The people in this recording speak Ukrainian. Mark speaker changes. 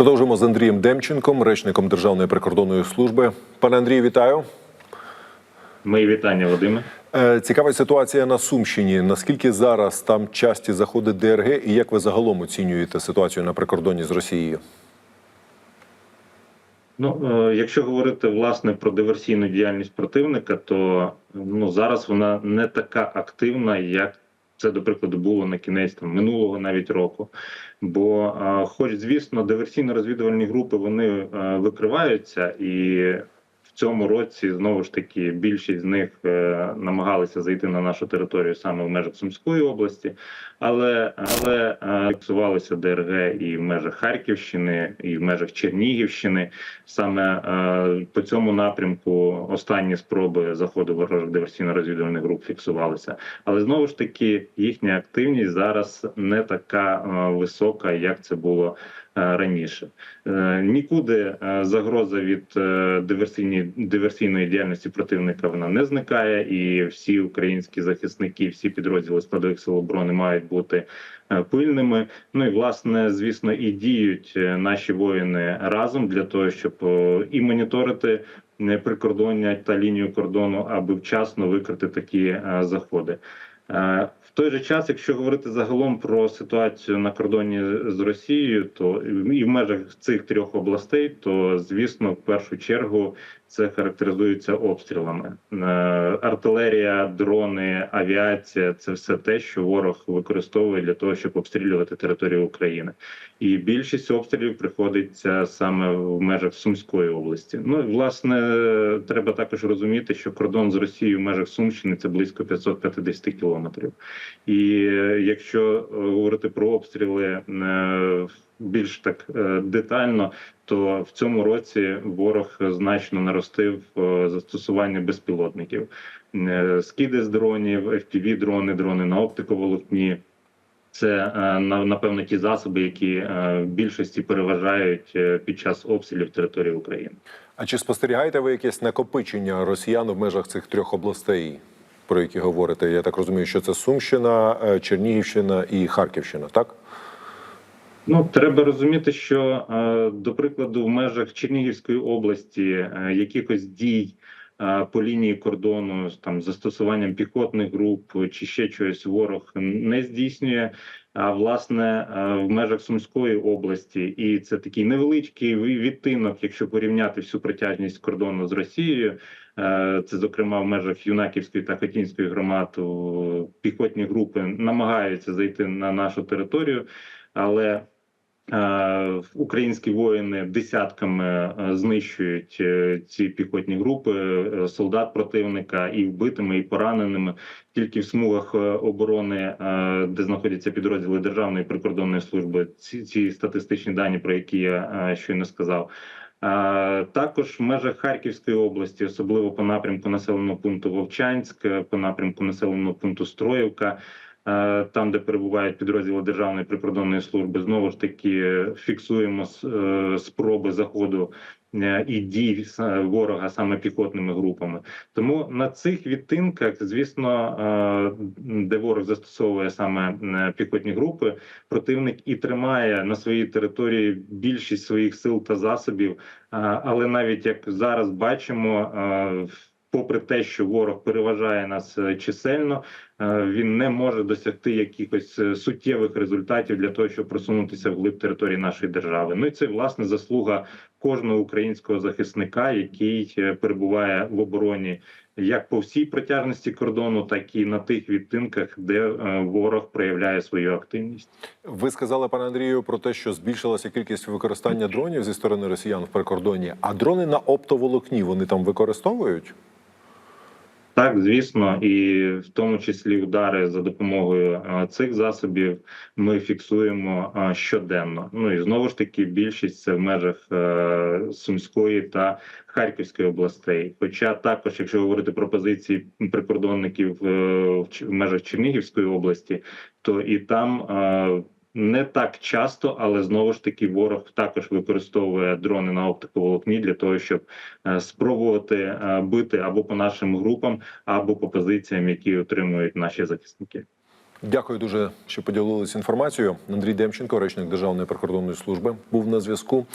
Speaker 1: Продовжимо з Андрієм Демченком, речником Державної прикордонної служби. Пане Андрію, вітаю.
Speaker 2: Мої вітання, Вадиме.
Speaker 1: Е, Цікава ситуація на Сумщині. Наскільки зараз там часті заходи ДРГ, і як ви загалом оцінюєте ситуацію на прикордоні з Росією?
Speaker 2: Ну, е, якщо говорити власне про диверсійну діяльність противника, то ну зараз вона не така активна, як це, до прикладу, було на кінець там, минулого навіть року. Бо, хоч, звісно, диверсійно-розвідувальні групи вони викриваються, і в цьому році знову ж таки більшість з них е, намагалися зайти на нашу територію саме в межах Сумської області, але але е, фіксувалися ДРГ і в межах Харківщини, і в межах Чернігівщини. Саме е, по цьому напрямку останні спроби заходу ворожих диверсійно-розвідувальних груп фіксувалися. Але знову ж таки їхня активність зараз не така висока, як це було раніше. Е, Нікуди е, загроза від е, диверсійної диверсійної діяльності противника вона не зникає, і всі українські захисники, всі підрозділи складових сил оборони мають бути е, пильними. Ну і власне, звісно, і діють е, наші воїни разом для того, щоб е, і моніторити е, прикордоння та лінію кордону, аби вчасно викрити такі е, заходи. Е, В той же час, якщо говорити загалом про ситуацію на кордоні з Росією, то і в межах цих трьох областей, то звісно, в першу чергу це характеризується обстрілами. Е, Артилерія, дрони, авіація це все те, що ворог використовує для того, щоб обстрілювати територію України. І більшість обстрілів приходиться саме в межах Сумської області. Ну власне, треба також розуміти, що кордон з Росією в межах Сумщини це близько 550 кілометрів. І е, якщо е, говорити про обстріли е, більш так е, детально, то в цьому році ворог значно наростив е, застосування безпілотників, Е, скиди з дронів, fpv дрони, дрони на оптиковолокні. Це на- напевно ті засоби, які в більшості переважають під час обстрілів території України.
Speaker 1: А чи спостерігаєте ви якесь накопичення росіян в межах цих трьох областей, про які говорите? Я так розумію, що це Сумщина, Чернігівщина і Харківщина, так?
Speaker 2: Ну треба розуміти, що е, до прикладу, в межах Чернігівської області е, якихось дій е, по лінії кордону там застосуванням піхотних груп чи ще чогось ворог не здійснює. А власне в межах Сумської області, і це такий невеличкий відтинок, якщо порівняти всю протяжність кордону з Росією. Це, зокрема, в межах Юнаківської та Хотінської громад піхотні групи намагаються зайти на нашу територію, але Українські воїни десятками е, знищують е, ці піхотні групи е, солдат противника і вбитими, і пораненими. Тільки в смугах е, оборони, е, де знаходяться підрозділи Державної прикордонної служби, ці, ці статистичні дані, про які я е, щойно сказав. Е, Також в межах Харківської області, особливо по напрямку населеного пункту Вовчанськ, е, по напрямку населеного пункту Строївка, е, там, де перебувають підрозділи Державної прикордонної служби, знову ж таки е, фіксуємо е, спроби заходу е, і дій ворога саме піхотними групами. Тому на цих відтинках, звісно, е, де ворог застосовує саме е, піхотні групи, противник і тримає на своїй території більшість своїх сил та засобів. Але навіть як зараз бачимо, е, попри те, що ворог переважає нас е, чисельно, е, він не може досягти якихось е, суттєвих результатів для того, щоб просунутися вглиб території нашої держави. Ну і це власне заслуга кожного українського захисника, який е, перебуває в обороні. Як по всій протяжності кордону, так і на тих відтинках, де е, ворог проявляє свою активність.
Speaker 1: Ви сказали, пане Андрію, про те, що збільшилася кількість використання дронів зі сторони росіян в прикордоні. А дрони на оптоволокні вони там використовують?
Speaker 2: Так, звісно, і в тому числі удари за допомогою е, цих засобів ми фіксуємо е, щоденно. Ну і знову ж таки, більшість це в межах е, Сумської та Харківської областей. Хоча також, якщо говорити про позиції прикордонників в межах Чернігівської області, то і там. Не так часто, але знову ж таки ворог також використовує дрони на оптиковолокні для того, щоб е, спробувати е, бити або по нашим групам, або по позиціям, які отримують наші захисники.
Speaker 1: Дякую дуже, що поділилися інформацією. Андрій Демченко, речник Державної прикордонної служби, був на зв'язку.